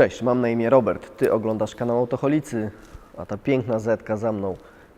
Cześć, mam na imię Robert. Ty oglądasz kanał Autoholicy, a ta piękna Zetka za mną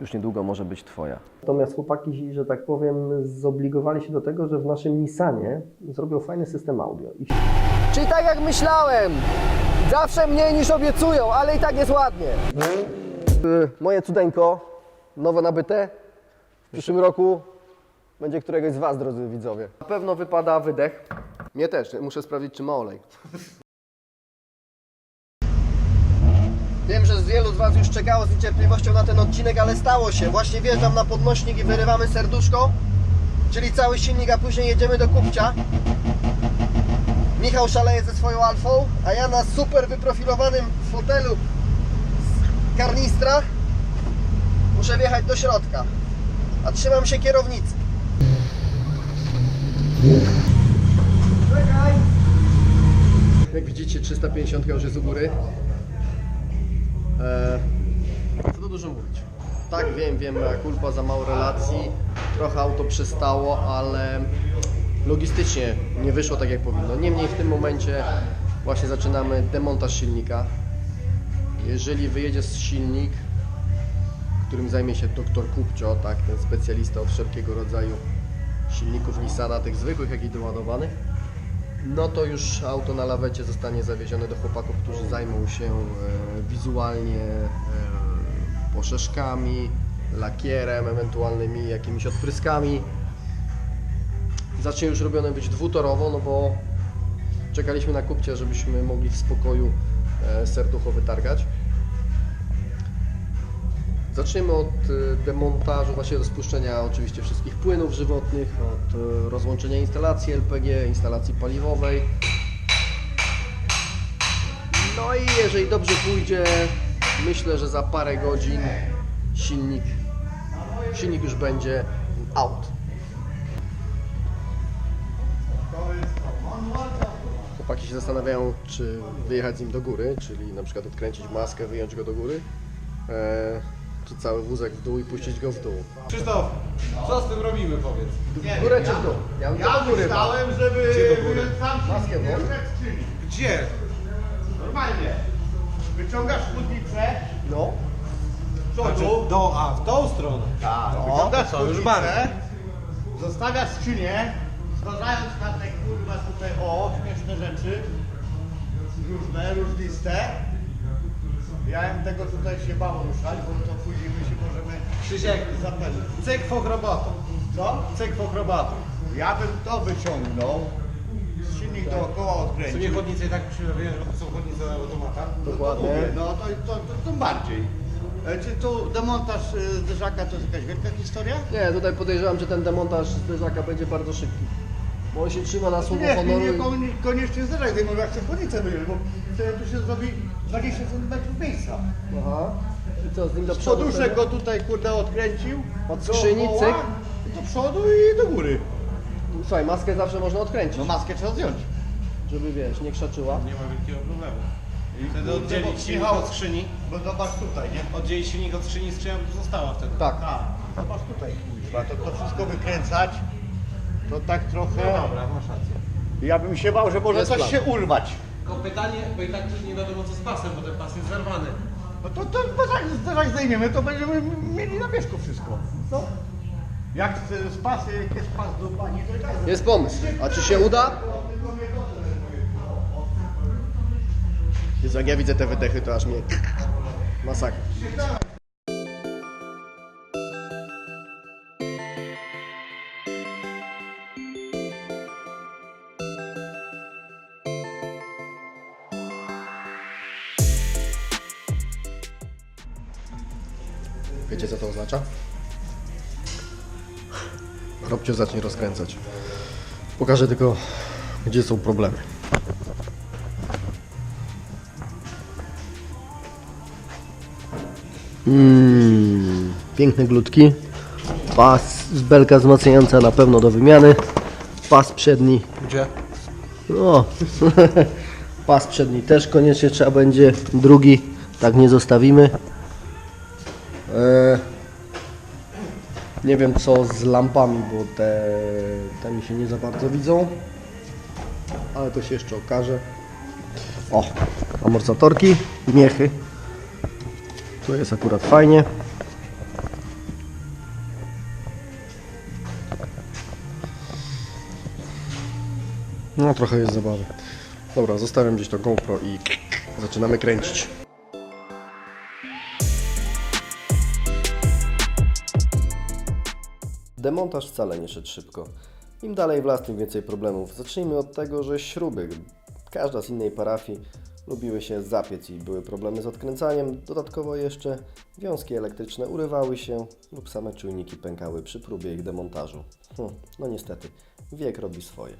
już niedługo może być Twoja. Natomiast chłopaki, że tak powiem, zobligowali się do tego, że w naszym Nissanie zrobią fajny system audio. I... Czyli tak jak myślałem. Zawsze mniej niż obiecują, ale i tak jest ładnie. Y, Moje cudeńko, nowo nabyte, w przyszłym roku będzie któregoś z Was, drodzy widzowie. Na pewno wypada wydech. Mnie też, muszę sprawdzić, czy ma olej. Wiem, że wielu z Was już czekało z niecierpliwością na ten odcinek, ale stało się. Właśnie wjeżdżam na podnośnik i wyrywamy serduszko, czyli cały silnik, a później jedziemy do kupcia. Michał szaleje ze swoją alfą, a ja na super wyprofilowanym fotelu z karnistra muszę wjechać do środka. A trzymam się kierownicy. Jak widzicie, 350 już jest u góry. Eee, co tu dużo mówić. Tak, wiem, wiem, mea culpa za mało relacji. Trochę auto przystało, ale logistycznie nie wyszło tak jak powinno. Niemniej w tym momencie właśnie zaczynamy demontaż silnika. Jeżeli wyjedzie z silnik, którym zajmie się dr Kupcio, tak, ten specjalista od wszelkiego rodzaju silników Nissana, tych zwykłych, jak i doładowanych, no to już auto na lawecie zostanie zawiezione do chłopaków, którzy zajmą się e, wizualnie e, poszeszkami, lakierem, ewentualnymi jakimiś odpryskami. Zacznie już robione być dwutorowo, no bo czekaliśmy na kupcie, żebyśmy mogli w spokoju e, serducho wytargać. Zaczniemy od e, demontażu, właśnie od spuszczenia oczywiście wszystkich płynów żywotnych, od e, rozłączenia instalacji LPG, instalacji paliwowej. No i jeżeli dobrze pójdzie, myślę, że za parę godzin silnik, silnik już będzie out. Chłopaki się zastanawiają, czy wyjechać z nim do góry, czyli na przykład odkręcić maskę, wyjąć go do góry, e, czy cały wózek w dół i puścić go w dół. Krzysztof, co z tym robimy powiedz? W górę czy w dół? Ja bym Ja do góry. myślałem, żeby Gdzie do góry? wyjąć sam Maskę silnik, włącz. nie wszedł skrzyni. Gdzie? Normalnie. Wyciągasz spódnicę No. z przodu. Znaczy, do, a, w tą stronę. Tak, O, wyciągasz to już spódnicę, zostawiasz skrzynię, zważając na te kurwa tutaj, o, śmieszne rzeczy, różne, różniste. Ja bym tego tutaj się bał ruszać, bo to później my się możemy Krzysiek, zapewnić. cyk fokrobatą. Co? Cyk fokrobatą. Ja bym to wyciągnął, silnik dookoła odkręcił. chodnice i tak musimy wyjąć, bo to są chodnice automata. Dokładnie. No to, to, to, to bardziej. E, Czy tu demontaż e, zderzaka to jest jakaś wielka historia? Nie, tutaj podejrzewam, że ten demontaż zderzaka będzie bardzo szybki. Bo on się trzyma na słowo Nie, nie, honoru. nie koni- koniecznie zderzak zdejmuję, jak chcę wyjąć, bo wtedy tu się zrobi 20 cm miejsca. Aha. I co, z nim do przodu? Poduszek go tutaj kurde odkręcił. Od skrzyni, cyk. Do przodu i do góry. Słuchaj, maskę zawsze można odkręcić, No maskę trzeba zdjąć. żeby wiesz, nie krzaczyła. Nie ma wielkiego problemu. I Wtedy oddzielić silnik od skrzyni. Bo zobacz tutaj, nie? Oddzielić silnik od skrzyni, skrzynia została wtedy. Tak. Tak, zobacz tutaj, kurwa, to, to wszystko wykręcać, to tak trochę... No dobra, masz rację. Ja bym się bał, że może Jest coś plan. się urwać. Tylko pytanie, bo i tak też nie wiadomo co z pasem, bo ten pas jest zerwany. No to, to zderzak, zderzak zdejmiemy, to będziemy mieli na wierzchu wszystko. No. Jak z, z pasy, jak jest pas do pani, to i tak Jest pomysł. A czy się uda? Jezu, jak ja widzę te wydechy, to aż mnie... Masakra. Wiecie co to oznacza? Robcio zacznie rozkręcać. Pokażę tylko, gdzie są problemy. Mm, piękne glutki. Pas z belka wzmacniająca na pewno do wymiany. Pas przedni. Gdzie? O, pas przedni też koniecznie trzeba będzie. Drugi, tak nie zostawimy. E, nie wiem co z lampami, bo te, te mi się nie za bardzo widzą. Ale to się jeszcze okaże. O, amortyzatorki, miechy. Tu jest akurat fajnie. No trochę jest zabawy. Dobra, zostawiam gdzieś to GoPro i zaczynamy kręcić. Demontaż wcale nie szedł szybko. Im dalej w las, tym więcej problemów. Zacznijmy od tego, że śruby, każda z innej parafii, lubiły się zapiec i były problemy z odkręcaniem. Dodatkowo jeszcze wiązki elektryczne urywały się lub same czujniki pękały przy próbie ich demontażu. Hm, no niestety, wiek robi swoje.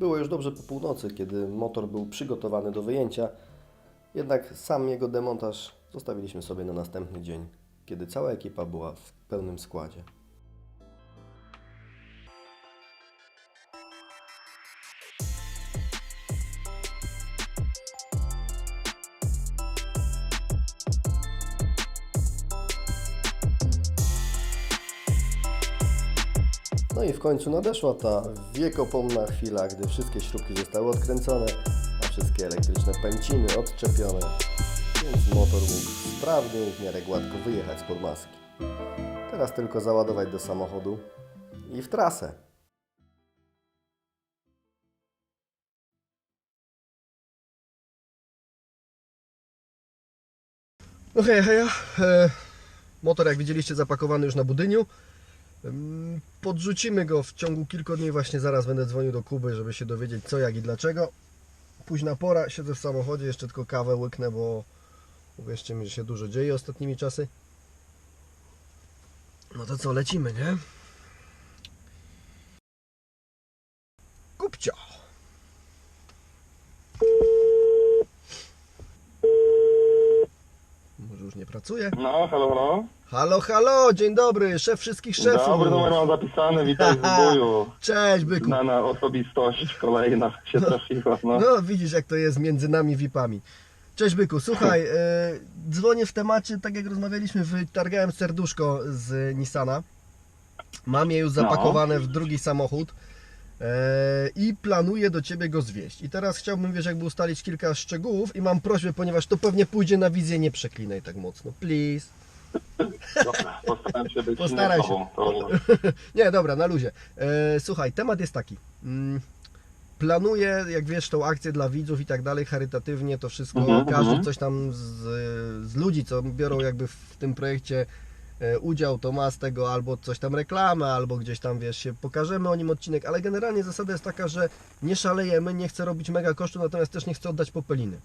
Było już dobrze po północy, kiedy motor był przygotowany do wyjęcia, jednak sam jego demontaż zostawiliśmy sobie na następny dzień, kiedy cała ekipa była w pełnym składzie. No i w końcu nadeszła ta wiekopomna chwila, gdy wszystkie śrubki zostały odkręcone, a wszystkie elektryczne pęciny odczepione, więc motor mógł sprawnie i w miarę gładko wyjechać spod maski. Teraz tylko załadować do samochodu i w trasę. No hej, hej, e, motor jak widzieliście zapakowany już na budyniu. Podrzucimy go w ciągu kilku dni. Właśnie zaraz będę dzwonił do Kuby, żeby się dowiedzieć co, jak i dlaczego. Późna pora, siedzę w samochodzie, jeszcze tylko kawę łyknę, bo uwierzcie mi, że się dużo dzieje ostatnimi czasy. No to co, lecimy, nie? Kupcio! Może już nie pracuje? No, halo, halo. Halo, halo, dzień dobry, szef wszystkich szefów. Dobry numer mam zapisany, witaj z boju. Cześć, byku. Znana osobistość kolejna się trafiła, no. No widzisz jak to jest między nami VIP-ami. Cześć Byku, słuchaj, e, dzwonię w temacie, tak jak rozmawialiśmy, wytargałem serduszko z Nissana. Mam je już No. zapakowane w drugi samochód i planuję do Ciebie go zwieść. I teraz chciałbym, wiesz, jakby ustalić kilka szczegółów i mam prośbę, ponieważ to pewnie pójdzie na wizję, nie przeklinaj tak mocno, please. Dobra, postaram się być Postaraj się. to Nie, dobra, na luzie. E, słuchaj, temat jest taki. Mm, planuję, jak wiesz, tą akcję dla widzów i tak dalej, charytatywnie, to wszystko, Mhm, każdy mhm. coś tam z, z ludzi, co biorą jakby w tym projekcie udział, to ma z tego albo coś tam reklamę, albo gdzieś tam, wiesz, się pokażemy o nim odcinek, ale generalnie zasada jest taka, że nie szalejemy, nie chcę robić mega kosztu, natomiast też nie chcę oddać popeliny.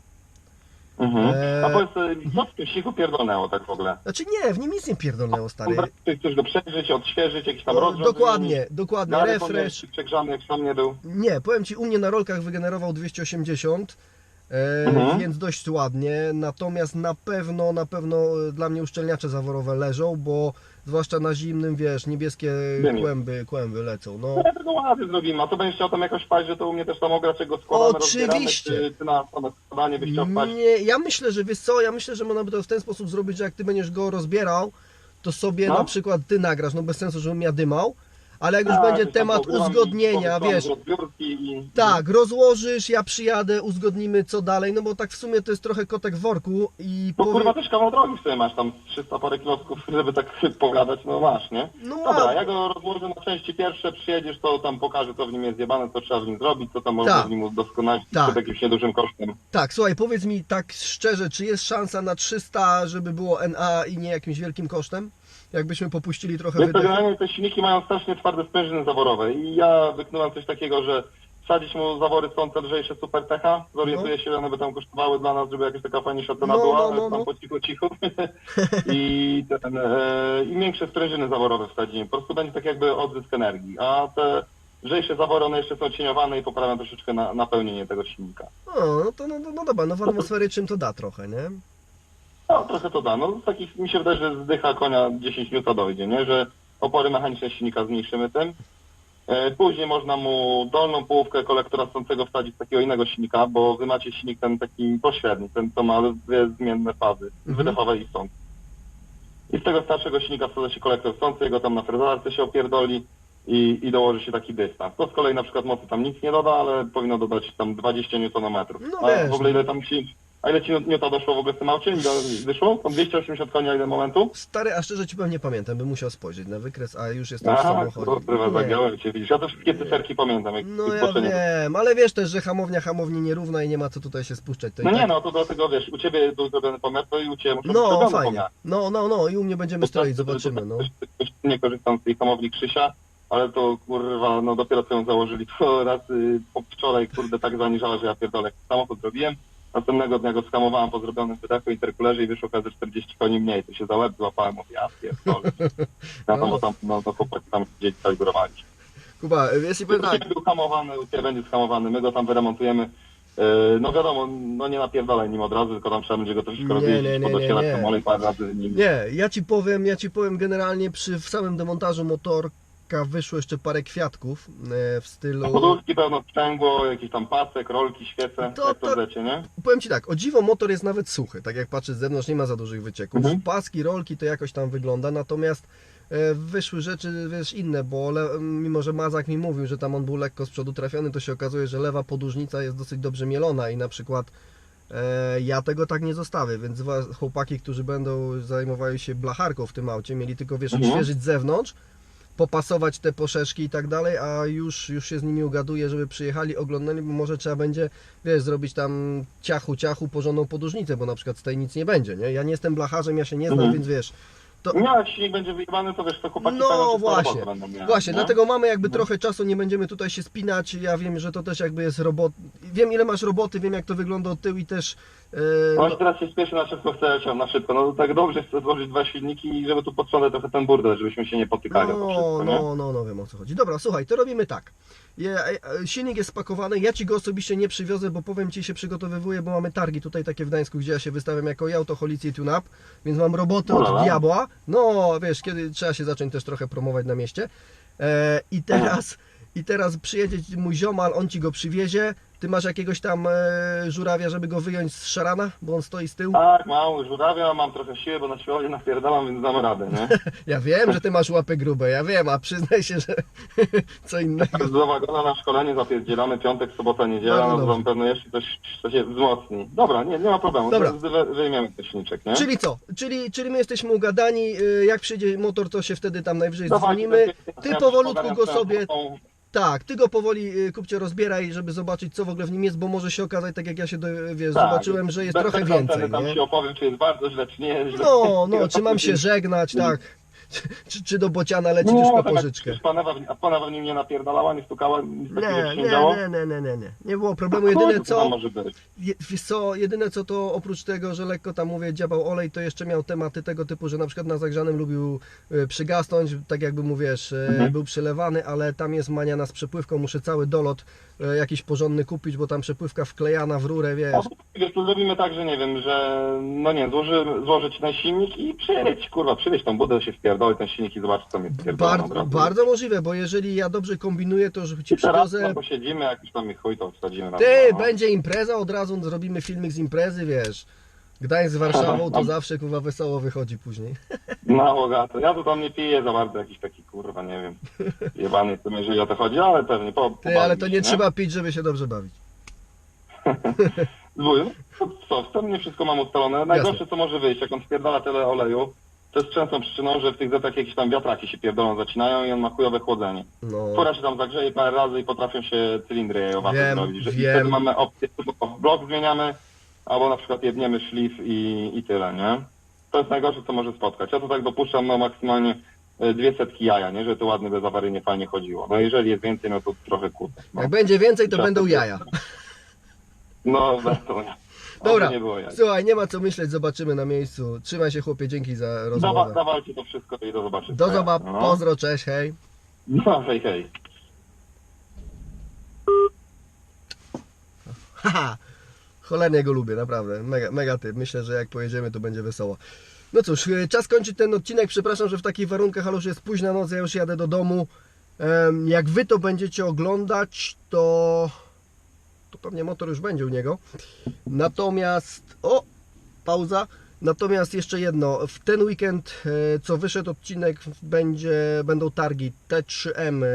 Mhm. Eee, A powiedz, e, co w tym siku pierdolnęło tak w ogóle? Znaczy nie, w nim nic nie pierdolnęło, stary. Czy chcesz go przegrzeć, odświeżyć, jakiś tam O, rozrzut? dokładnie, dokładnie, Gary refresh. przegrzany, jak sam nie był. Nie, powiem Ci, u mnie na rolkach wygenerował 280, e, Mhm. więc dość ładnie. Natomiast na pewno, na pewno e, dla mnie uszczelniacze zaworowe leżą, bo zwłaszcza na zimnym, wiesz, niebieskie Dymi. kłęby, kłęby lecą. No, Ja tego ładnie zrobimy, a to będziesz chciał tam jakoś paść, że to u mnie też tam ogracze go składamy, Oczywiście. czy, czy na składanie byś chciał wpaść? nie, ja myślę, że wiesz co, ja myślę, że można by to w ten sposób zrobić, że jak Ty będziesz go rozbierał, to sobie No. na przykład Ty nagrasz, no bez sensu, żebym ja dymał, ale jak już Tak, będzie temat i uzgodnienia, wiesz, i... Tak, rozłożysz, ja przyjadę, uzgodnimy co dalej, no bo tak w sumie to jest trochę kotek w worku i powiem... kurwa też kawał drogi w sobie masz tam 300 parę kilosków, żeby tak pogadać, no masz, nie? No Dobra, mam. ja go rozłożę na części pierwsze, przyjedziesz, to tam pokażę, co w nim jest zjebane, co trzeba w nim zrobić, co tam można Tak. w nim udoskonalić Tak. przed jakimś niedużym kosztem. Tak, słuchaj, powiedz mi tak szczerze, czy jest szansa na 300, żeby było NA i nie jakimś wielkim kosztem? Jakbyśmy popuścili trochę wydechu? generalnie te silniki mają strasznie twarde sprężyny zaworowe i ja wyknąłem coś takiego, że wsadzić mu zawory stąd lżejsze super techa, zorientuję się, ile one by tam kosztowały dla nas, żeby jakaś taka fajniejsza cena No, była, no, no, tam no. po cichu, cichu. I, ten, e, I większe sprężyny zaworowe wsadzimy. Po prostu będzie tak jakby odzysk energii. A te lżejsze zawory, one jeszcze są cieniowane i poprawiają troszeczkę na, napełnienie tego silnika. O, no to no, no, no dobra, no w atmosferycznym to da trochę, nie? No, trochę to da. No, takich, mi się wydaje, że zdycha konia 10 minut dojdzie, nie? Że opory mechaniczne silnika zmniejszymy tym. E, Później można mu dolną połówkę kolektora stącego wsadzić z takiego innego silnika, bo wy macie silnik ten taki pośredni, ten co ma dwie zmienne fazy, wydechowe i stąd. I z tego starszego silnika wsadza się kolektor stący, jego tam na frezalarce się opierdoli i, i dołoży się taki dystans. To z kolei na przykład mocy tam nic nie doda, ale powinno dodać tam 20 Nm. No a wiesz, w ogóle ile tam ci, a ile ci Newta doszło w ogóle w tym aucie? Ile wyszło? Tam 280 koni, a ile momentu? Stary, a szczerze ci powiem, nie pamiętam, bym musiał spojrzeć na wykres, a już jestem w Aha, samochodzie. kurwa, Nie. zagiąłem cię, widzisz. Ja to wszystkie cyferki pamiętam, jak No ja zboczenie. wiem, ale wiesz też, że hamownia hamowni nierówna i nie ma co tutaj się spuszczać. To i No nie tak... no, to dlatego wiesz, u ciebie był zrobiony pomiar, to i u ciebie muszą być No, fajnie. pomiary. No, no, no i u mnie będziemy stroić, zobaczymy, no. Nie korzystam z tej hamowni Krzysia, ale to kurwa, no dopiero co ją założyli, to raz y, po wczoraj kurde tak zaniżała, że ja pierdolę samochód zrobiłem. Następnego dnia go skamowałem po zrobionym wydechu interkulerze i wyszło okaże 40 koni mniej. To się za łeb złapałem, mówię, ja pierdolę. Ja tam, bo tam, no, no chłopaki tam gdzieś kalibrowali. Kuba, wiesz i powiem tak, był hamowany, u Ciebie będzie skamowany, my go tam wyremontujemy. Yy, No wiadomo, no nie napierdalaj nim od razu, tylko tam trzeba będzie go troszeczkę rozjeździć, nie, nie, nie, podocierać olej parę razy nim. Nie, ja ci powiem, ja ci powiem generalnie przy w samym demontażu motorka wyszło jeszcze parę kwiatków e, w stylu. Podówki pełno sprzęgło, jakiś tam pasek, rolki, świece, To- jak to to- lecie, nie? Powiem ci tak, o dziwo motor jest nawet suchy, tak jak patrzę z zewnątrz, nie ma za dużych wycieków. Mhm. Paski, rolki to jakoś tam wygląda, natomiast e, wyszły rzeczy, wiesz, inne, bo le, mimo, że Mazak mi mówił, że tam on był lekko z przodu trafiony, to się okazuje, że lewa podłużnica jest dosyć dobrze mielona i na przykład e, ja tego tak nie zostawię, więc chłopaki, którzy będą zajmowali się blacharką w tym aucie, mieli tylko, wiesz, Mhm. odświeżyć z zewnątrz, popasować te poszeszki i tak dalej, a już, już się z nimi ugaduję, żeby przyjechali, oglądali, bo może trzeba będzie, wiesz, zrobić tam ciachu, ciachu, porządną podłużnicę, bo na przykład z tej nic nie będzie, nie? Ja nie jestem blacharzem, ja się nie znam, Mhm. więc wiesz, to... Nie, silnik będzie wyjebany, to wiesz, to chłopaki No właśnie, mieli, właśnie, nie? dlatego mamy jakby No. trochę czasu, nie będziemy tutaj się spinać, ja wiem, że to też jakby jest robot, wiem ile masz roboty, wiem jak to wygląda od tyłu i też... e, No no, teraz się spieszy na szybko, chce leciał na szybko. No tak dobrze chcę złożyć dwa silniki i żeby tu podsądzać trochę ten burdel, żebyśmy się nie potykali No, wszystko, nie? no, no, no, wiem o co chodzi. Dobra, słuchaj, to robimy tak. Je, e, silnik jest spakowany, ja Ci go osobiście nie przywiozę, bo powiem Ci, się przygotowywuję, bo mamy targi tutaj takie w Gdańsku, gdzie ja się wystawiam jako autoholicy i tune-up, więc mam roboty od Ulala. diabła. No, wiesz, kiedy trzeba się zacząć też trochę promować na mieście. E, I teraz... I teraz przyjedzie mój ziomal, on ci go przywiezie. Ty masz jakiegoś tam e, żurawia, żeby go wyjąć z szarana, bo on stoi z tyłu? Tak, mam żurawia, mam trochę siły, bo na siłowni napierdalam, więc dam radę, nie? Ja wiem, że ty masz łapy grube, ja wiem, a przyznaj się, że co innego. Do wagona na szkolenie zapierdzielamy, piątek, sobota, niedziela, no to dobrze. tam pewno jeszcze coś, coś się wzmocni. Dobra, nie, nie ma problemu, Dobra. Wy- wy- wyjmiemy ten silniczek, nie? Czyli co? Czyli, czyli my jesteśmy ugadani, y, jak przyjdzie motor, to się wtedy tam najwyżej dzwonimy. Ty powolutku go sobie, tą- tak, ty go powoli y, kupcie rozbieraj, żeby zobaczyć co w ogóle w nim jest, bo może się okazać, tak jak ja się do, wiesz, Tak, zobaczyłem, że jest trochę więcej, Tam nie? ci opowiem, czy jest bardzo źle, czy nie jest źle. No, no, czy mam się żegnać, tak. Czy, czy do bociana już po tak jak pożyczkę? A panewa w nim nie napierdalała, nie stukała, nic takiego Nie, się nie, nie działo? nie, nie, nie, nie, nie. Nie było problemu, Chuj, jedyne tam co... może być. Je- Wiesz co, jedyne co to oprócz tego, że lekko tam mówię dziabał olej, to jeszcze miał tematy tego typu, że na przykład na zagrzanym lubił e, przygasnąć, tak jakby mówisz, Mhm. był przelewany, ale tam jest maniana z przepływką, muszę cały dolot jakiś porządny kupić, bo tam przepływka wklejana w rurę, wiesz. Wiesz, to zrobimy tak, że nie wiem, że no nie, złoży, złożyć ten silnik i przywieźć, kurwa, przywieźć tą budę, się wpierdoli ten silnik i zobaczyć, co mi pierdolą. Bardzo, bardzo możliwe, bo jeżeli ja dobrze kombinuję, to że ci I teraz przywiozę... no, posiedzimy, jak już tam mi chuj, to wsadzimy na Ty, no. będzie impreza, od razu zrobimy filmik z imprezy, wiesz. Gdańsk z Warszawą to zawsze kurwa wesoło wychodzi później. No, bogato. Ja tu tam nie piję za bardzo, jakiś taki, kurwa, nie wiem, jebany, to jeżeli o to chodzi, ale pewnie po, Ty, ale to nie się, trzeba pić, żeby się dobrze bawić. No co, wstępnie wszystko mam ustalone. Najgorsze, co może wyjść, jak on spierdala tyle oleju, to jest częstą przyczyną, że w tych zetach jakieś tam wiatraki się pierdolą, zacinają i on ma chujowe chłodzenie. No. Fura się tam zagrzeje parę razy i potrafią się cylindry jajowate Wiem, zrobić. Że i wtedy mamy opcję, blok zmieniamy, albo na przykład jedniemy szlif i, i tyle, nie? To jest najgorsze, co może spotkać. Ja to tak dopuszczam, no maksymalnie e, dwie setki jaja, nie? Żeby to ładnie, bezawaryjnie, fajnie chodziło. No jeżeli jest więcej, no to trochę kurde. No, Jak będzie więcej, to Trzeba będą to- jaja. no będą ja. Dobra, nie było jaj. słuchaj, nie ma co myśleć, zobaczymy na miejscu. Trzymaj się chłopie, dzięki za Dawa, rozmowę. dawajcie to wszystko i do zobaczenia. Do zobaczenia, No. pozdro, cześć, hej. No, hej, hej. Haha, cholernie go lubię, naprawdę, mega, mega typ. Myślę, że jak pojedziemy, to będzie wesoło. No cóż, e, czas kończyć ten odcinek. Przepraszam, że w takich warunkach, ale już jest późna noc, ja już jadę do domu. Jak wy to będziecie oglądać, to, to pewnie motor już będzie u niego. Natomiast, o, pauza. Natomiast jeszcze jedno, w ten weekend, e, co wyszedł odcinek, będzie, będą targi T3M e,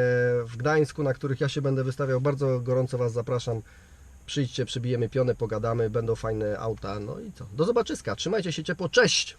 w Gdańsku, na których ja się będę wystawiał. Bardzo gorąco Was zapraszam. Przyjdźcie, przybijemy pionę, pogadamy, będą fajne auta. No i co? Do zobaczyska. Trzymajcie się ciepło. Cześć!